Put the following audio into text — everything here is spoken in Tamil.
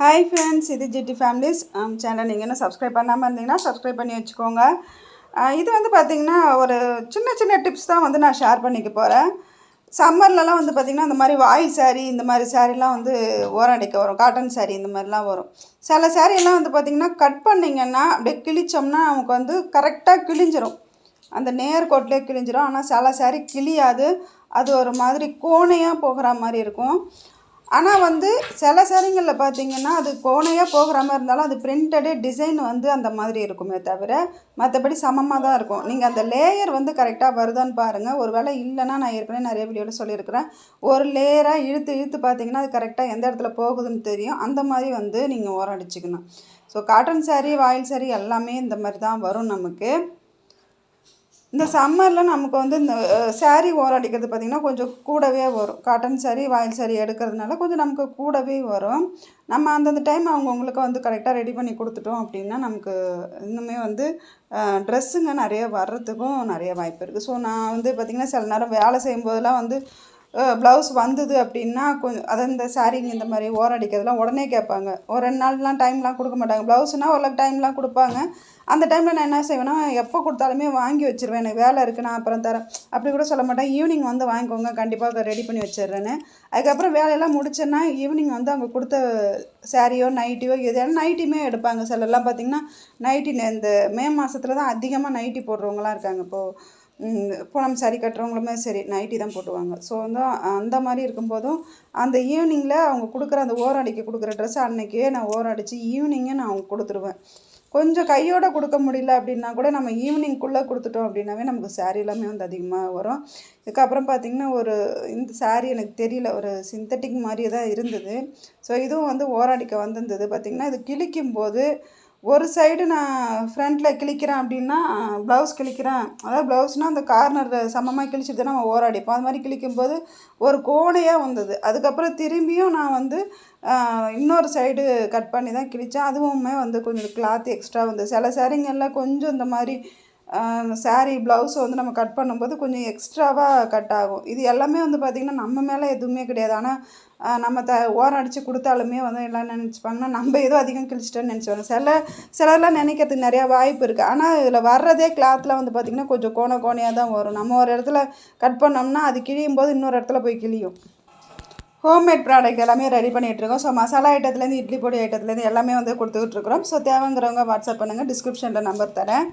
ஹாய் ஃப்ரெண்ட்ஸ் இது ஜிடி ஃபேமிலிஸ் சேனல் நீங்கள் என்ன சப்ஸ்கிரைப் பண்ணாமல் இருந்தீங்கன்னா சப்ஸ்கிரைப் பண்ணி வச்சுக்கோங்க. Uh, இது வந்து பார்த்திங்கன்னா ஒரு சின்ன சின்ன டிப்ஸ் தான் வந்து நான் ஷேர் பண்ணிக்க போகிறேன் சம்மர்லலாம் வந்து பார்த்திங்கன்னா இந்த மாதிரி வாயில் சேரீ இந்த மாதிரி சாரீலாம் வந்து ஓரம் அடிக்க வரும். காட்டன் சாரீ இந்த மாதிரிலாம் வரும். சில சாரீலாம் வந்து பார்த்திங்கன்னா கட் பண்ணிங்கன்னா அப்படியே கிழிச்சோம்னா நமக்கு வந்து கரெக்டாக கிழிஞ்சிரும். அந்த நேர்கோட்டிலே கிழிஞ்சிரும். ஆனால் சில சாரீ கிழியாது. அது ஒரு மாதிரி கோணையாக போகிற மாதிரி இருக்கும். ஆனால் வந்து சில சேரீங்களில் பார்த்தீங்கன்னா அது கோணையாக போகிற மாதிரி இருந்தாலும் அது பிரிண்டடே டிசைன் வந்து அந்த மாதிரி இருக்குமே தவிர மற்றபடி சமமாக தான் இருக்கும். நீங்கள் அந்த லேயர் வந்து கரெக்டாக வருதான்னு பாருங்கள் ஒரு வேளை இல்லைன்னா நான் ஏற்கனவே நிறைய வீடியோவில் சொல்லியிருக்கிறேன். ஒரு லேயராக இழுத்து இழுத்து பார்த்தீங்கன்னா அது கரெக்டாக எந்த இடத்துல போகுதுன்னு தெரியும். அந்த மாதிரி வந்து நீங்கள் ஓரம் அடிச்சுக்கணும். ஸோ காட்டன் சாரீ வாயில் சாரீ எல்லாமே இந்த மாதிரி தான் வரும் நமக்கு. இந்த சம்மரில் நமக்கு வந்து இந்த சாரீ ஓரம் அடிக்கிறது பார்த்திங்கன்னா கொஞ்சம் கூடவே வரும். காட்டன் சாரீ வாயில் சாரீ எடுக்கிறதுனால கொஞ்சம் நமக்கு கூடவே வரும். நம்ம அந்தந்த டைம் அவங்கவுங்களுக்கு வந்து கரெக்டாக ரெடி பண்ணி கொடுத்துட்டோம் அப்படின்னா நமக்கு இன்னுமே வந்து ட்ரெஸ்ஸுங்க நிறைய வர்றதுக்கும் நிறைய வாய்ப்பு இருக்குது ஸோ நான் வந்து பார்த்திங்கன்னா சில நேரம் வேலை செய்யும்போதெல்லாம் வந்து ப்ளவுஸ் வந்தது அப்படின்னா கொஞ்சம் அதை இந்த சாரீங்க இந்த மாதிரி ஓரம் அடிக்கிறதுலாம் உடனே கேட்பாங்க. ஒரு ரெண்டு நாள்லாம் டைம்லாம் கொடுக்க மாட்டாங்க. ப்ளவுஸ்னால் ஒரு டைம்லாம் கொடுப்பாங்க. அந்த டைமில் நான் என்ன செய்வேன்னா எப்போ கொடுத்தாலுமே வாங்கி வச்சுருவேன். எனக்கு வேலை இருக்குது நான் அப்புறம் தரேன். அப்படி கூட சொல்ல மாட்டேன். ஈவினிங் வந்து வாங்கிக்கோங்க. கண்டிப்பாக ரெடி பண்ணி வச்சிடுறேன்னு. அதுக்கப்புறம் வேலையெல்லாம் முடிச்சேன்னா ஈவினிங் வந்து அவங்க கொடுத்த சாரியோ நைட்டியோ எதையாலும் நைட்டியுமே எடுப்பாங்க. சிலர்லாம் பார்த்திங்கன்னா நைட்டி இந்த மே மாதத்துல தான் அதிகமாக நைட்டி போடுறவங்களாம் இருக்காங்க இப்போது ம், பூனம் சாரி கட்டுறவங்களுமே சரி நைட்டி தான் போட்டுவாங்க. ஸோ வந்து அந்த மாதிரி இருக்கும்போதும் அந்த ஈவினிங்கில் அவங்க கொடுக்குற அந்த ஓரம் அடிக்க கொடுக்குற ட்ரெஸ் அன்னைக்கே நான் ஓரம் அடித்து ஈவினிங்கே நான் அவங்க கொடுத்துருவேன். கொஞ்சம் கையோடு கொடுக்க முடியல அப்படின்னா கூட நம்ம ஈவினிங்குள்ளே கொடுத்துட்டோம் அப்படின்னாவே நமக்கு saree எல்லாமே வந்து அதிகமாக வரும். இதுக்கப்புறம் பார்த்திங்கன்னா ஒரு இந்த saree எனக்கு தெரியல ஒரு சிந்தட்டிக் மாதிரியே தான் இருந்தது. ஸோ இதுவும் வந்து ஓராடிக்க வந்திருந்தது. பார்த்திங்கன்னா இது கிழிக்கும் போது ஒரு சைடு நான் ஃப்ரண்ட்டில் கிழிக்கிறேன் அப்படின்னா ப்ளவுஸ் கிழிக்கிறேன். அதாவது ப்ளவுஸ்னால் அந்த கார்னர் சமமாக கிழிச்சிட்டு நம்ம ஓராடிப்போம் அது மாதிரி கிழிக்கும்போது ஒரு கோணையாக வந்தது. அதுக்கப்புறம் திரும்பியும் நான் வந்து இன்னொரு சைடு கட் பண்ணி தான் கிழித்தேன் அதுவுமே வந்து கொஞ்சம் கிளாத் எக்ஸ்ட்ரா வந்து சில சாரீங்கெல்லாம் கொஞ்சம் இந்த மாதிரி saree ப்ளவுஸை வந்து நம்ம கட் பண்ணும்போது கொஞ்சம் எக்ஸ்ட்ராவாக கட் ஆகும். இது எல்லாமே வந்து பார்த்திங்கன்னா நம்ம மேலே எதுவுமே கிடையாது. ஆனால் நம்ம த ஓரம் அடித்து கொடுத்தாலுமே வந்து எல்லாம் நினச்சிப்பாங்கன்னா நம்ம ஏதோ அதிகம் கிழிச்சிட்டோன்னு நினச்சிப்பாங்க. சில சிலர்லாம் நினைக்கிறதுக்கு நிறையா வாய்ப்பு இருக்குது ஆனால் இதில் வர்றதே கிளாத்தில் வந்து பார்த்திங்கன்னா கொஞ்சம் கோண கோணையாக தான் வரும். நம்ம ஒரு இடத்துல கட் பண்ணோம்னா அது கிழியும் போது இன்னொரு இடத்துல போய் கிழியும். ஹோம்மேட் ப்ராடக்ட் எல்லாமே ரெடி பண்ணிகிட்ருக்கோம் ஸோ மசாலா ஐட்டத்துலேருந்து இட்லி பொடி ஐட்டத்துலேருந்து எல்லாமே வந்து கொடுத்துக்கிட்டு இருக்கிறோம். ஸோ தேவைங்கிறவங்க வாட்ஸ்அப் பண்ணுங்கள் டிஸ்கிரிப்ஷனில் நம்பர் தரேன்.